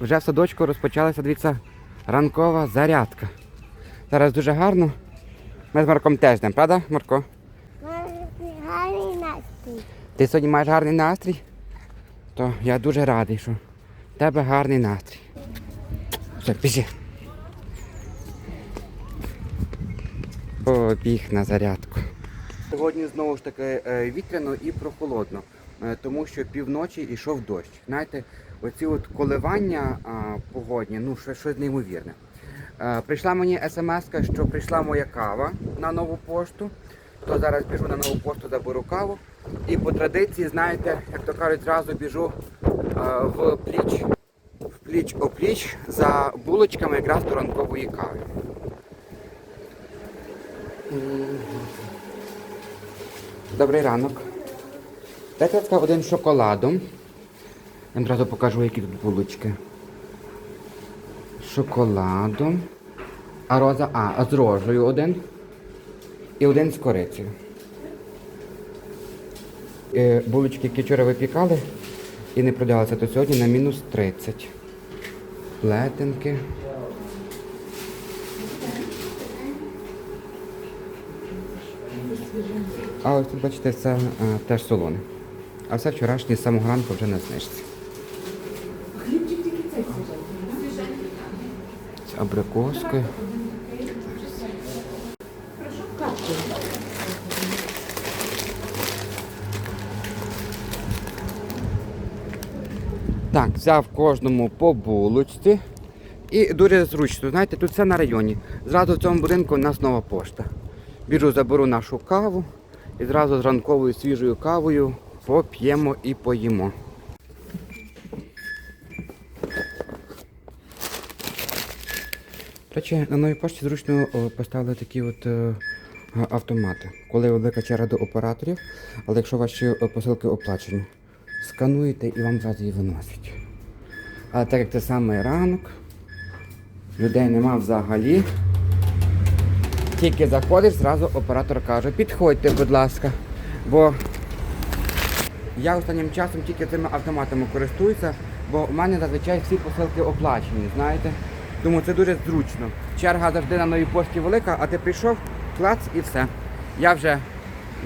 Вже в садочку розпочалася, дивіться, ранкова зарядка. Зараз дуже гарно. Ми з Марком теж йдемо, правда, Марко? Гарний настрій. Ти сьогодні маєш гарний настрій? То я дуже радий, що в тебе гарний настрій. Все, пішли. Побіг на зарядку. Сьогодні знову ж таки е, вітряно і прохолодно, е, тому що півночі йшов дощ. Знаєте, оці от коливання а, погодні, ну що- щось неймовірне. Е, Прийшла мені смс, що прийшла моя кава на нову пошту. То зараз біжу на нову пошту, заберу каву. І по традиції, знаєте, як то кажуть, зразу біжу е, в пліч, в пліч опліч за булочками якраз до ранкової кави. Добрий ранок. Дайте один шоколадом. Одразу покажу, які тут булочки. Шоколадом. А роза, а, а з рожею один. І один з корицею. Е, булочки, які вчора випікали і не продалися, то сьогодні на мінус 30. Плетенки. А ось тут, бачите, це е, теж солоне. А все вчорашнє з самого ранку вже на знижці. З абрикоскою. Так, взяв кожному по булочці. І дуже зручно, знаєте, тут все на районі. Зразу в цьому будинку у нас нова пошта. Біжу, заберу нашу каву і зразу з ранковою свіжою кавою поп'ємо і поїмо. Речі, на новій пошті зручно поставили такі от е, автомати. Коли велика черга до операторів, але якщо ваші е, посилки оплачені, скануєте і вам зразу її виносять. Але так як це саме ранок, людей нема взагалі. Тільки заходиш, зразу оператор каже, підходьте, будь ласка. Бо я останнім часом тільки цими автоматами користуюся, бо в мене зазвичай всі посилки оплачені, знаєте. Тому це дуже зручно. Черга завжди на новій пошті велика, а ти прийшов, клац і все. Я вже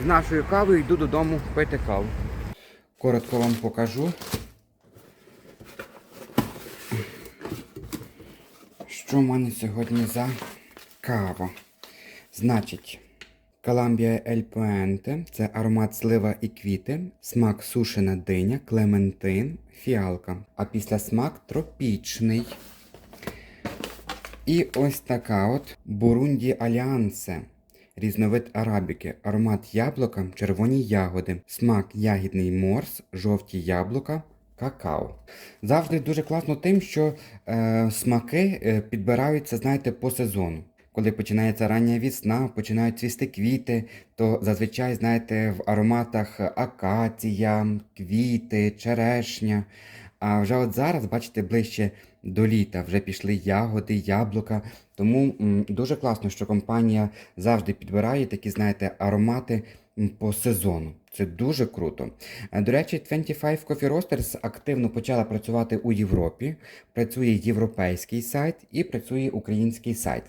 з нашою кавою йду додому пити каву. Коротко вам покажу. Що в мене сьогодні за кава? Значить, Columbia El Puente – це аромат слива і квіти, смак сушена диня, клементин, фіалка. А після смак тропічний. І ось така от Бурунді Аліансе. Різновид арабіки, аромат яблука, червоні ягоди, смак ягідний морс, жовті яблука, какао. Завжди дуже класно тим, що е, смаки е, підбираються, знаєте, по сезону. Коли починається рання весна, починають цвісти квіти, то зазвичай, знаєте, в ароматах акація, квіти, черешня. А вже от зараз, бачите, ближче до літа вже пішли ягоди, яблука. Тому дуже класно, що компанія завжди підбирає такі, знаєте, аромати по сезону. Це дуже круто. Е, До речі, 25 Coffee Roasters активно почала працювати у Європі. Працює європейський сайт і працює український сайт.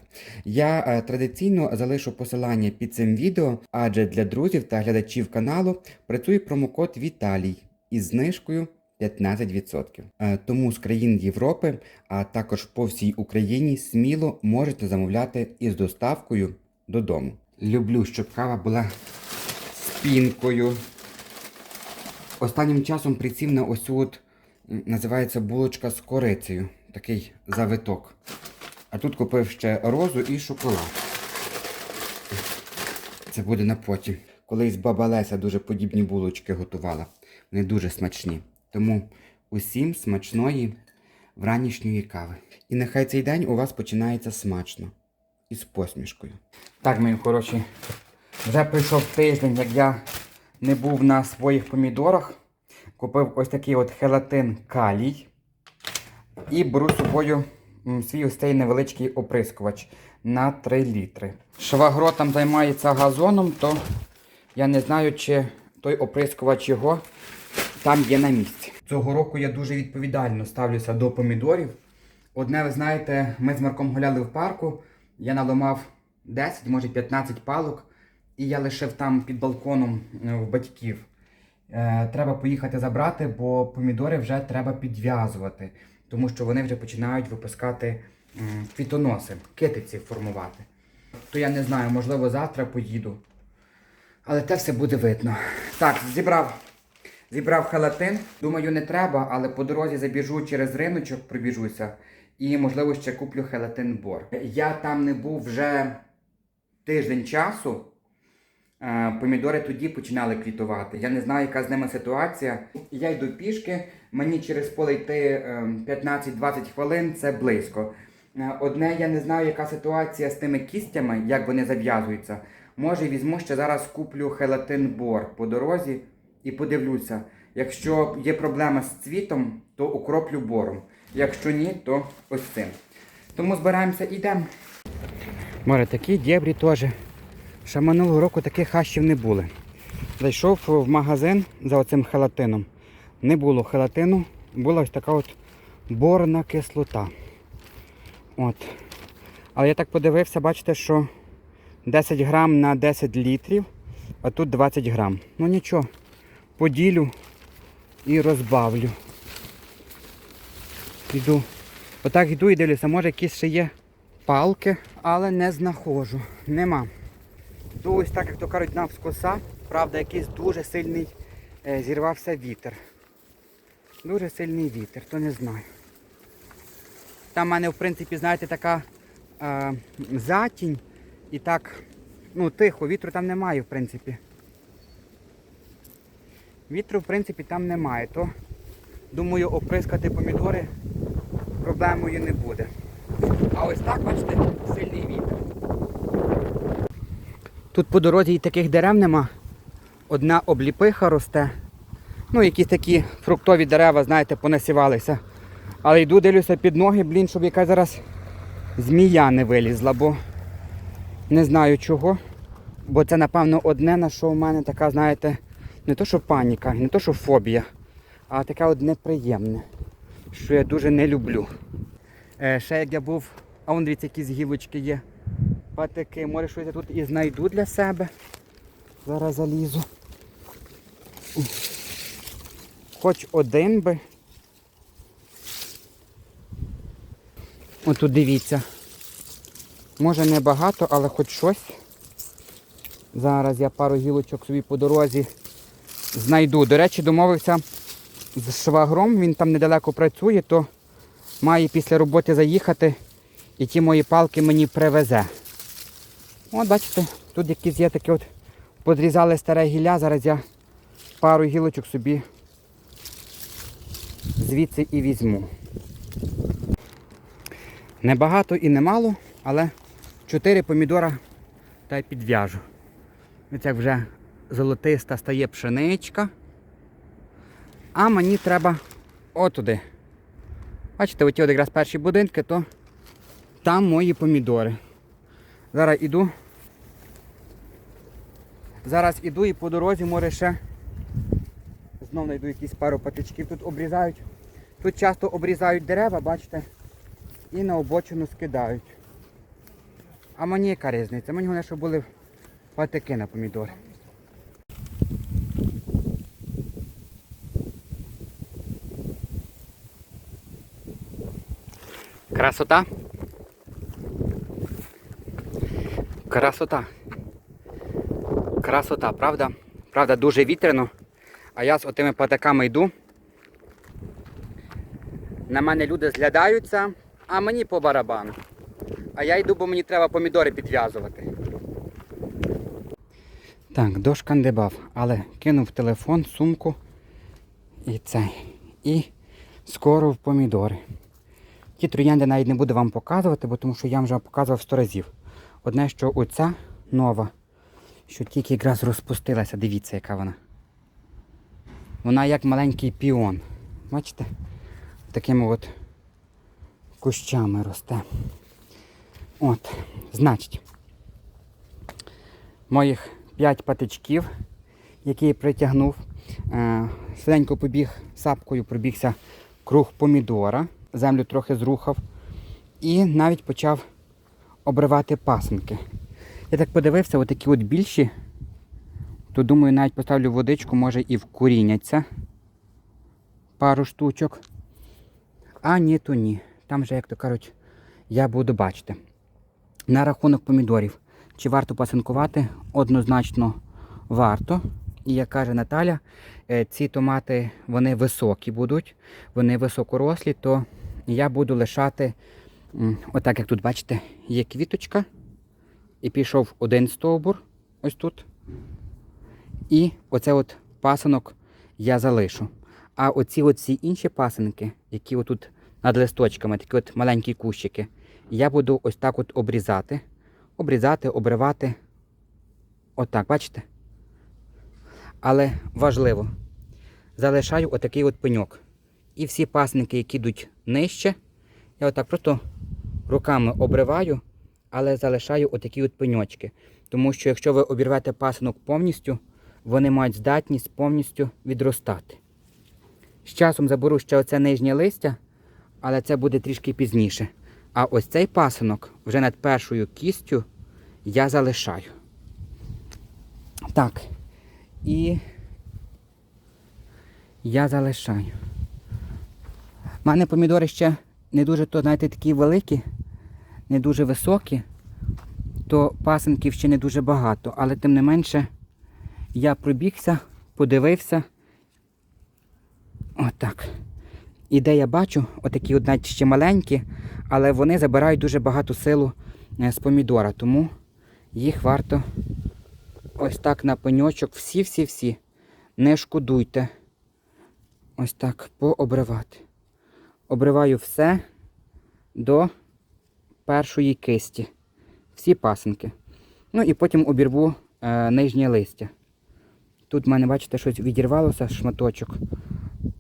Я е, традиційно залишу посилання під цим відео, адже для друзів та глядачів каналу працює промокод Віталій із знижкою 15%. Е, Тому з країн Європи, а також по всій Україні сміло можете замовляти із доставкою додому. Люблю, щоб кава була з пінкою. Останнім часом присів на ось от, називається булочка з корицею. Такий завиток. А тут купив ще розу і шоколад. Це буде на потім. Колись баба Леся дуже подібні булочки готувала. Вони дуже смачні. Тому усім смачної вранішньої кави. І нехай цей день у вас починається смачно і з посмішкою. Так, мої хороші, вже прийшов тиждень, як я не був на своїх помідорах. Купив ось такий от хелатин калій. І беру з собою свій ось цей невеличкий оприскувач на 3 літри. Швагро там займається газоном, то я не знаю, чи той оприскувач його там є на місці. Цього року я дуже відповідально ставлюся до помідорів. Одне, ви знаєте, ми з Марком гуляли в парку, я наламав 10, може 15 палок, і я лишив там під балконом е, в батьків. Е, треба поїхати забрати, бо помідори вже треба підв'язувати, тому що вони вже починають випускати квітоноси, китиці формувати. То я не знаю, можливо, завтра поїду. Але те все буде видно. Так, зібрав, зібрав халатин. Думаю, не треба, але по дорозі забіжу через риночок, пробіжуся. І, можливо, ще куплю хелатин бор. Я там не був вже тиждень часу. Е, Помідори тоді починали квітувати. Я не знаю, яка з ними ситуація. Я йду пішки, мені через поле йти е, 15-20 хвилин, це близько. Е, Одне, я не знаю, яка ситуація з тими кістями, як вони зав'язуються. Може, візьму ще зараз куплю хелатин бор по дорозі і подивлюся. Якщо є проблема з цвітом, то укроплю бором. Якщо ні, то ось цим. Тому збираємося і йдемо. Море, такі дєбрі теж. Ще минулого року таких хащів не були. Зайшов в магазин за оцим хелатином. Не було хелатину, була ось така от борна кислота. От. Але я так подивився, бачите, що 10 грам на 10 літрів, а тут 20 грам. Ну нічого, поділю і розбавлю. Іду. Отак йду і дивлюся, може якісь ще є палки, але не знаходжу. Нема. Йду ось так, як то кажуть, навскоса. Правда, якийсь дуже сильний е, зірвався вітер. Дуже сильний вітер, то не знаю. Там в мене, в принципі, знаєте, така е, затінь і так, ну, тихо, вітру там немає, в принципі. Вітру, в принципі, там немає, то думаю, оприскати помідори проблемою не буде. А ось так, бачите, сильний вітер. Тут по дорозі і таких дерев нема. Одна обліпиха росте. Ну, якісь такі фруктові дерева, знаєте, понасівалися. Але йду, дивлюся під ноги, блін, щоб яка зараз змія не вилізла, бо не знаю чого. Бо це, напевно, одне, на що в мене така, знаєте, не то що паніка, не то що фобія, а таке от неприємне, що я дуже не люблю. Е, ще як я був, а вон дивіться, якісь гілочки є. Патики, може щось я тут і знайду для себе. Зараз залізу. Хоч один би. Отут дивіться. Може не багато, але хоч щось. Зараз я пару гілочок собі по дорозі знайду. До речі, домовився з швагром, він там недалеко працює, то має після роботи заїхати і ті мої палки мені привезе. От бачите, тут якісь є такі от подрізали старе гілля, зараз я пару гілочок собі звідси і візьму. Небагато і немало, але 4 помідора та й підв'яжу. Ось вже золотиста стає пшеничка. А мені треба отуди. Бачите, оті от якраз перші будинки, то там мої помідори. Зараз іду. Зараз іду і по дорозі, може ще знов знайду якісь пару патичків. Тут обрізають. Тут часто обрізають дерева, бачите, і на обочину скидають. А мені яка різниця? Мені головне, щоб були патики на помідори. Красота. Красота. Красота, правда? Правда, дуже вітряно. А я з отими патаками йду. На мене люди зглядаються, а мені по барабану. А я йду, бо мені треба помідори підв'язувати. Так, дошкандибав, але кинув телефон, сумку і цей. І скоро в помідори. Ті троянди навіть не буду вам показувати, бо тому що я вам вже показував сто разів. Одне, що оця нова, що тільки якраз розпустилася, дивіться, яка вона. Вона як маленький піон. Бачите? Такими от кущами росте. От, значить, моїх 5 патичків який притягнув. Е, Швиденько побіг сапкою, пробігся круг помідора, землю трохи зрухав і навіть почав обривати пасенки. Я так подивився, отакі от більші, то думаю, навіть поставлю водичку, може і вкоріняться пару штучок. А ні, то ні. Там вже, як то кажуть, я буду бачити. На рахунок помідорів. Чи варто пасинкувати? Однозначно варто. І як каже Наталя, е, ці томати вони високі будуть, вони високорослі, то я буду лишати, отак як тут бачите, є квіточка. І пішов один стовбур, ось тут. І оце от пасинок я залишу. А оці всі інші пасинки, які отут над листочками, такі от маленькі кущики, я буду ось так от обрізати. Обрізати, обривати. Отак, бачите? Але важливо, залишаю отакий от пеньок. І всі пасники, які йдуть нижче, я отак просто руками обриваю, але залишаю отакі от пеньочки. Тому що якщо ви обірвете пасинок повністю, вони мають здатність повністю відростати. З часом заберу ще оце нижнє листя, але це буде трішки пізніше. А ось цей пасинок вже над першою кістю я залишаю. Так. І я залишаю. У мене помідори ще не дуже, то, знаєте, такі великі, не дуже високі, то пасинків ще не дуже багато, але тим не менше я пробігся, подивився. Отак. І де я бачу, отакі от навіть ще маленькі, але вони забирають дуже багато силу е, з помідора, тому їх варто ось так на пеньочок, всі-всі-всі. Не шкодуйте. Ось так пообривати. Обриваю все до першої кисті. Всі пасинки. Ну і потім обірву е, нижнє листя. Тут в мене, бачите, щось відірвалося, шматочок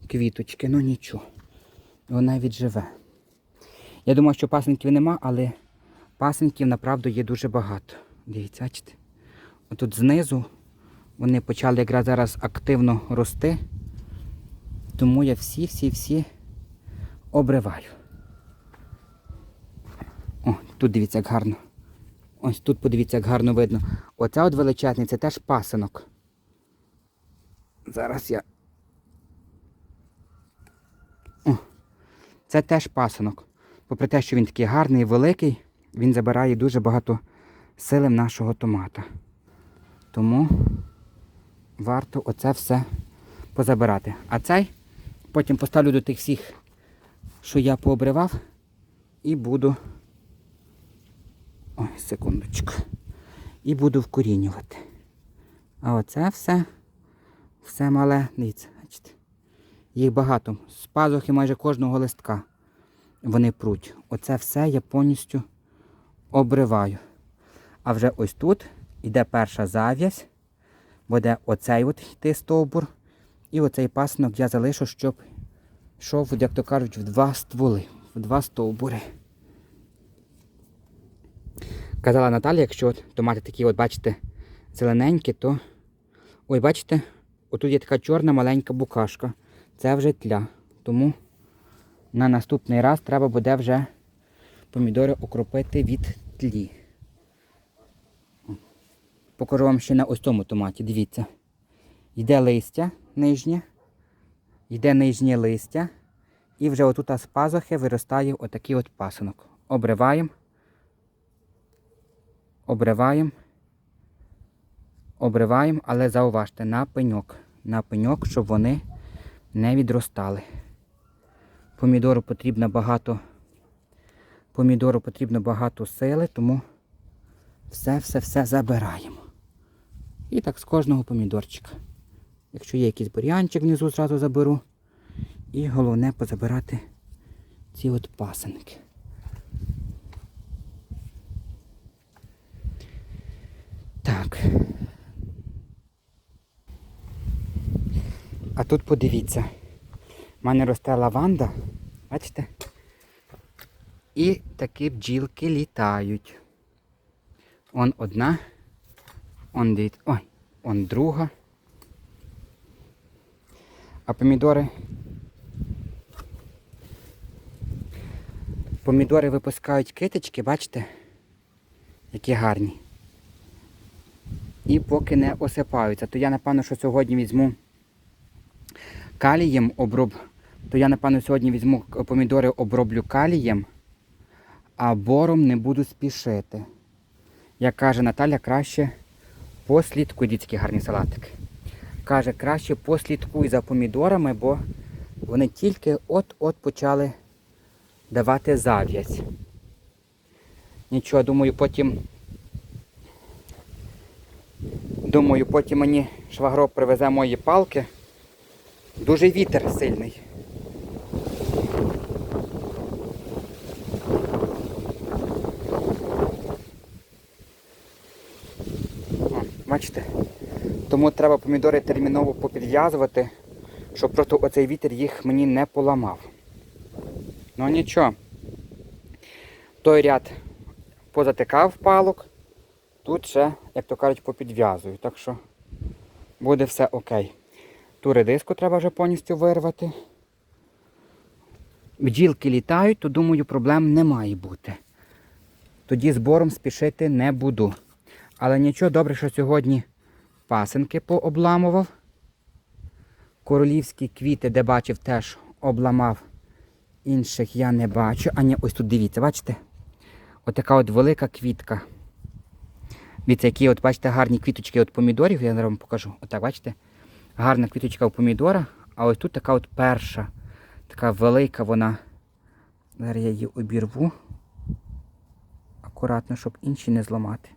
квіточки, ну нічого. Вона відживе. Я думав, що пасинків нема, але пасинків направду є дуже багато. Дивіться, бачите? Отут знизу вони почали якраз зараз активно рости. Тому я всі-всі-всі обриваю. О, тут дивіться, як гарно. Ось тут подивіться, як гарно видно. Оця от величезний, це теж пасинок. Зараз я. О, це теж пасинок. Попри те, що він такий гарний і великий, він забирає дуже багато сили в нашого томата. Тому варто оце все позабирати. А цей потім поставлю до тих всіх, що я пообривав, і буду. Ой, секундочку. І буду вкорінювати. А оце все, все мале, дивіться, бачите. Їх багато. З пазухи майже кожного листка вони пруть. Оце все я повністю обриваю. А вже ось тут йде перша зав'язь, буде оцей от йти стовбур. І оцей пасинок я залишу, щоб йшов, як то кажуть, в два стволи, в два стовбури. Казала Наталя, якщо от томати такі, от бачите, зелененькі, то. Ой, бачите, отут є така чорна маленька букашка. Це вже тля. Тому на наступний раз треба буде вже помідори окропити від тлі. Покажу вам ще на ось цьому томаті. Дивіться. Йде листя нижнє, йде нижнє листя, і вже отут з пазухи виростає отакий от пасинок. Обриваємо, обриваємо, обриваємо, але зауважте, на пеньок. На пеньок, щоб вони не відростали. Помідору потрібно багато, помідору потрібно багато сили, тому все-все-все забираємо. І так з кожного помідорчика. Якщо є якийсь бур'янчик внизу, зразу заберу. І головне позабирати ці от пасенки. Так. А тут подивіться. У мене росте лаванда. Бачите? І такі бджілки літають. Он одна. Он дивіться. Ой, он друга. А помідори. Помідори випускають китички, бачите? Які гарні. І поки не осипаються, то я напевно, що сьогодні візьму калієм оброб. То я, напевно, сьогодні візьму помідори, оброблю калієм, а бором не буду спішити. Як каже Наталя, краще послідкуй, дітські гарні салатики. Каже, краще послідкуй за помідорами, бо вони тільки от-от почали давати зав'язь. Нічого, думаю, потім. Думаю, потім мені швагро привезе мої палки. Дуже вітер сильний. О, бачите? Тому треба помідори терміново попідв'язувати, щоб просто оцей вітер їх мені не поламав. Ну нічого. Той ряд позатикав палок, тут ще, як то кажуть, попідв'язую. Так що буде все окей. Ту редиску треба вже повністю вирвати. Бджілки літають, то думаю, проблем не має бути. Тоді збором спішити не буду. Але нічого добре, що сьогодні пасенки пообламував. Королівські квіти, де бачив, теж обламав. Інших я не бачу. А ні, ось тут дивіться, бачите? Отака от велика квітка. Дивіться, які от, бачите, гарні квіточки от помідорів, я вам покажу. Отак, бачите? Гарна квіточка у помідора, а ось тут така от перша. Така велика вона. Зараз я її обірву. Акуратно, щоб інші не зламати.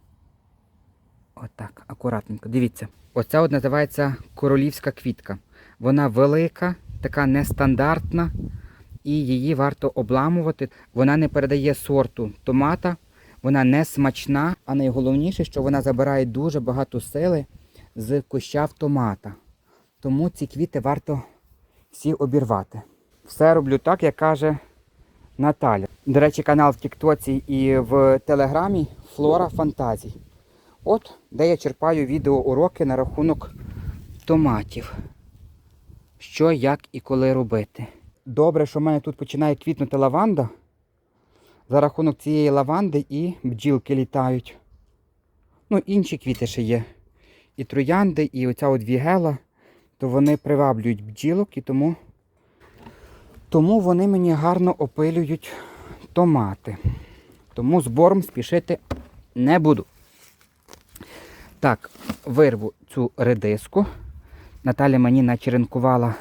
Отак, акуратненько. Дивіться. Оця от називається королівська квітка. Вона велика, така нестандартна, і її варто обламувати. Вона не передає сорту томата, вона не смачна, а найголовніше, що вона забирає дуже багато сили з куща томата. Тому ці квіти варто всі обірвати. Все роблю так, як каже Наталя. До речі, канал в Тіктоці і в Телеграмі Флора Фантазій. От, де я черпаю відеоуроки на рахунок томатів. Що, як і коли робити. Добре, що в мене тут починає квітнути лаванда. За рахунок цієї лаванди і бджілки літають. Ну, інші квіти ще є. І троянди, і оця от вігела, то вони приваблюють бджілок і тому, тому вони мені гарно опилюють томати. Тому збором спішити не буду. Так, вирву цю редиску. Наталя мені начеренкувала.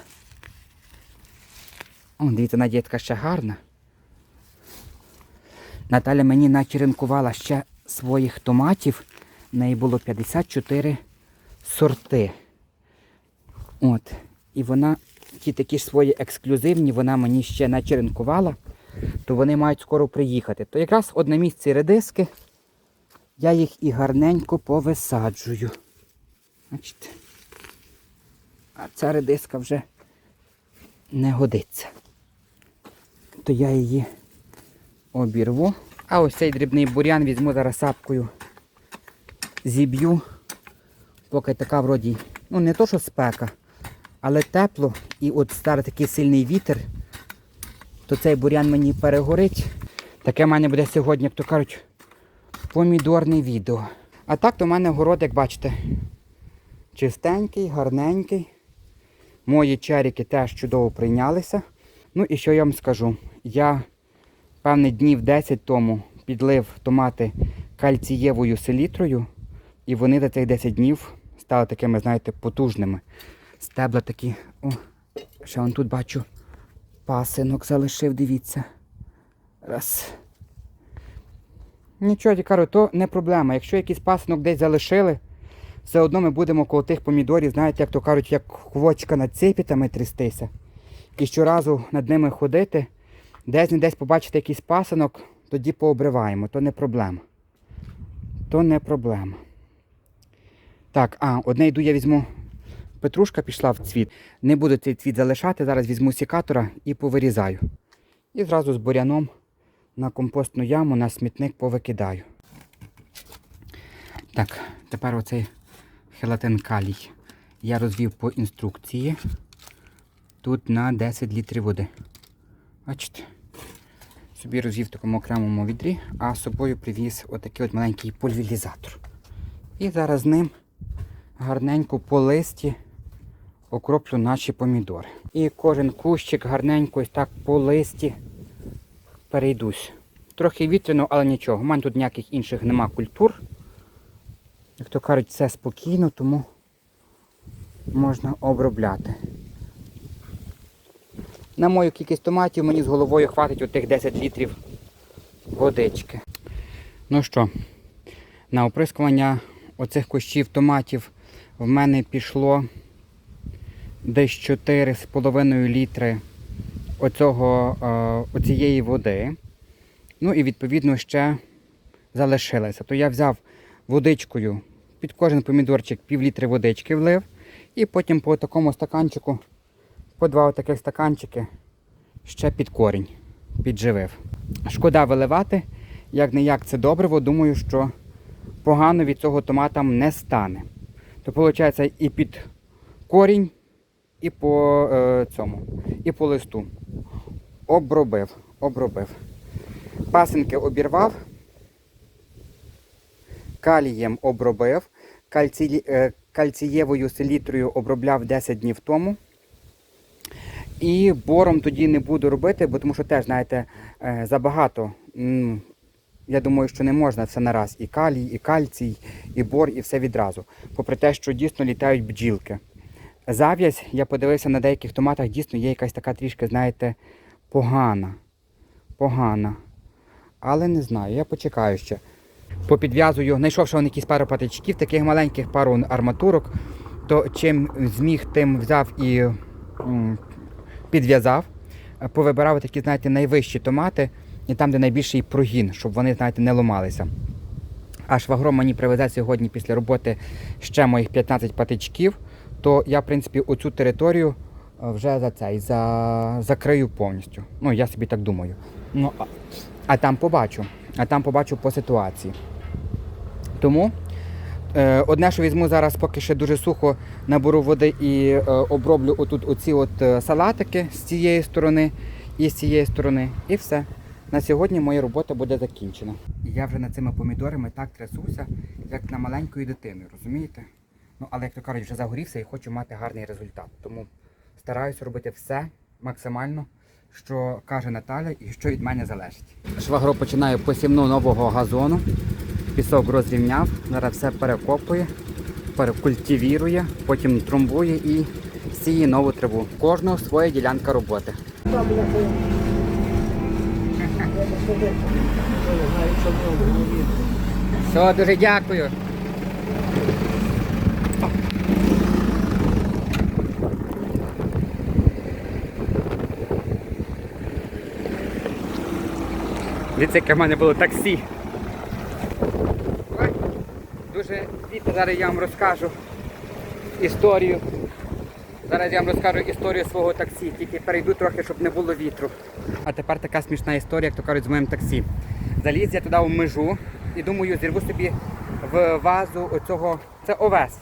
О, дивіться, Надія така ще гарна. Наталя мені начеренкувала ще своїх томатів. В неї було 54 сорти. От. І вона, ті такі ж свої ексклюзивні, вона мені ще начеренкувала, то вони мають скоро приїхати. То якраз от на місці редиски я їх і гарненько повисаджую. Бачите? А ця редиска вже не годиться. То я її обірву. А ось цей дрібний бурян візьму зараз сапкою, зіб'ю, поки така вроді, ну не то, що спека, але тепло і от старий такий сильний вітер, то цей бурян мені перегорить. Таке в мене буде сьогодні, як то кажуть, помідорне відео. А так то в мене город, як бачите, чистенький, гарненький. Мої черіки теж чудово прийнялися. Ну і що я вам скажу? Я певний днів 10 тому підлив томати кальцієвою селітрою, і вони за цих 10 днів стали такими, знаєте, потужними. Стебла такі. О, ще вон тут бачу пасинок залишив, дивіться. Раз. Нічого, я то не проблема. Якщо якийсь пасинок десь залишили, все одно ми будемо коло тих помідорів, знаєте, як то кажуть, як квочка над цепітами трястися. І щоразу над ними ходити, десь не десь побачити якийсь пасинок, тоді пообриваємо, то не проблема. То не проблема. Так, а, одне йду я візьму. Петрушка пішла в цвіт. Не буду цей цвіт залишати, зараз візьму сікатора і повирізаю. І зразу з буряном на компостну яму, на смітник повикидаю. Так, тепер оцей хелатин калій. Я розвів по інструкції. тут на 10 літрів води. Бачите? Собі розвів в такому окремому відрі, а з собою привіз отакий от маленький пульверізатор. І зараз ним гарненько по листі окроплю наші помідори. І кожен кущик гарненько ось так по листі перейдусь. Трохи вітряно, але нічого. У мене тут ніяких інших нема культур. Як то кажуть, все спокійно, тому можна обробляти. На мою кількість томатів мені з головою хватить отих 10 літрів водички. Ну що, на оприскування оцих кущів томатів в мене пішло десь 4,5 літри оцього, е, оцієї води. Ну і відповідно ще залишилося. То я взяв водичкою під кожен помідорчик пів літри водички влив. І потім по такому стаканчику, по два таких стаканчики ще під корінь підживив. Шкода виливати, як не як це добриво, думаю, що погано від цього томатам не стане. То виходить і під корінь, і по е, цьому, і по листу. Обробив, обробив. Пасинки обірвав, калієм обробив, кальці, е, кальцієвою селітрою обробляв 10 днів тому. І бором тоді не буду робити, бо тому що теж, знаєте, е, забагато. Я думаю, що не можна все нараз. І калій, і кальцій, і бор, і все відразу. Попри те, що дійсно літають бджілки. Зав'язь, я подивився на деяких томатах, дійсно є якась така трішки, знаєте, погана. Погана. Але не знаю, я почекаю ще. Попідв'язую, знайшовши вон якісь пару патичків, таких маленьких пару арматурок, то чим зміг, тим взяв і підв'язав, повибирав такі, знаєте, найвищі томати, і там, де найбільший прогін, щоб вони, знаєте, не ломалися. А швагром мені привезе сьогодні після роботи ще моїх 15 патичків, то я, в принципі, оцю територію е, вже за цей за, закрию повністю. Ну, я собі так думаю. Ну, а, а там побачу. А там побачу по ситуації. Тому е, одне, що візьму зараз, поки ще дуже сухо, наберу води і е, оброблю отут оці от е, салатики з цієї сторони і з цієї сторони. І все. На сьогодні моя робота буде закінчена. Я вже над цими помідорами так трясуся, як на маленькою дитиною, розумієте? Ну, але як то кажуть, вже загорівся і хочу мати гарний результат. Тому стараюся робити все максимально, що каже Наталя і що від мене залежить. Швагро починає посівну нового газону. Пісок розрівняв, зараз все перекопує, перекультивірує, потім трамбує і сіє нову траву. Кожного своя ділянка роботи. Все, дуже дякую. Дивіться, яке в мене було таксі. Ой, Дуже діти, зараз я вам розкажу історію. Зараз я вам розкажу історію свого таксі, тільки перейду трохи, щоб не було вітру. А тепер така смішна історія, як то кажуть, з моїм таксі. Заліз я туди в межу і думаю, зірву собі в вазу оцього. Це овес.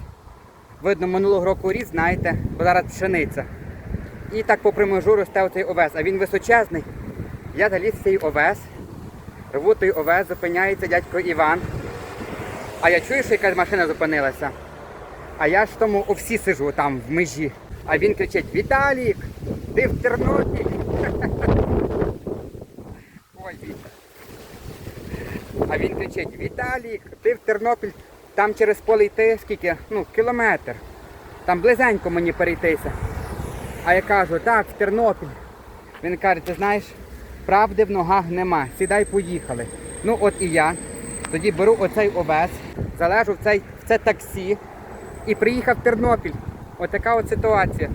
Видно, минулого року ріс, знаєте, бо зараз пшениця. І так попри межу росте оцей овес, а він височезний. Я заліз в цей овес, рву той овес, зупиняється дядько Іван. А я чую, що якась машина зупинилася. А я ж тому овсі сижу там в межі. А він кричить: Віталік, ти в Тернопіль. Ой, Віта. А він кричить: Віталік, ти в Тернопіль, там через поле йти скільки? Ну, кілометр. Там близенько мені перейтися. А я кажу, так, в Тернопіль. Він каже, ти знаєш, правди в ногах нема. Сідай, поїхали. Ну от і я. Тоді беру оцей овес, залежу в, цей, в це таксі і приїхав в Тернопіль. Отака от ситуація.